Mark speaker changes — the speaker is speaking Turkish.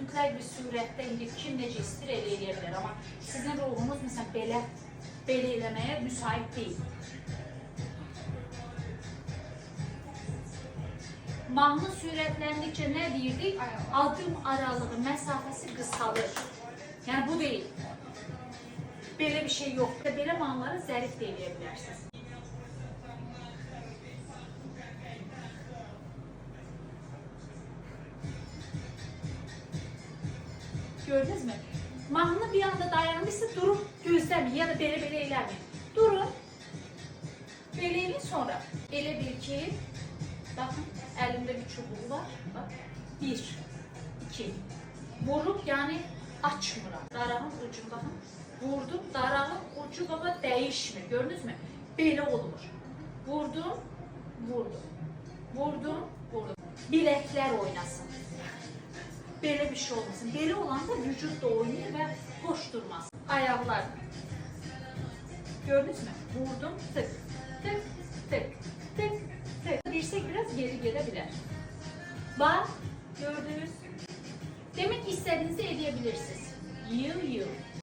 Speaker 1: mütləq bir surətdə indi kim necə istir elə eləyə bilər. Amma sizin ruhunuz məsələn belə belə eləməyə müsait deyil. Mahnı sürətləndikcə nə deyirdik? Adım aralığı, məsafəsi qısalır. Yəni bu deyil. Belə bir şey yox. Belə mahnıları zərif də eləyə bilərsiniz. Gördünüz mü? Mahnı bir anda dayanmışsa durup gözləməyin ya da belə-belə eləməyin. Durun. Belə eləyin sonra. Elə bil ki, baxın, əlimdə bir çubuğu var. Bax, bir, iki. Vurup yani açmıram. Darağın ucunu baxın. Vurdum, darağın ucu baba dəyişmir. Gördünüz mü? Belə olur. Vurdum, vurdum. Vurdum, vurdum. Biləklər oynasın. Belə bir şey olmasın. Belə olanda vücut da oynayır və boş durmaz. Ayaqlar. Gördünüz mü? Vurdum, tık, tık, tık, tık, tık. Dirsek biraz geri gelebilir. Bak, gördünüz. Demek istediğinizi edebilirsiniz. Yıl yıl.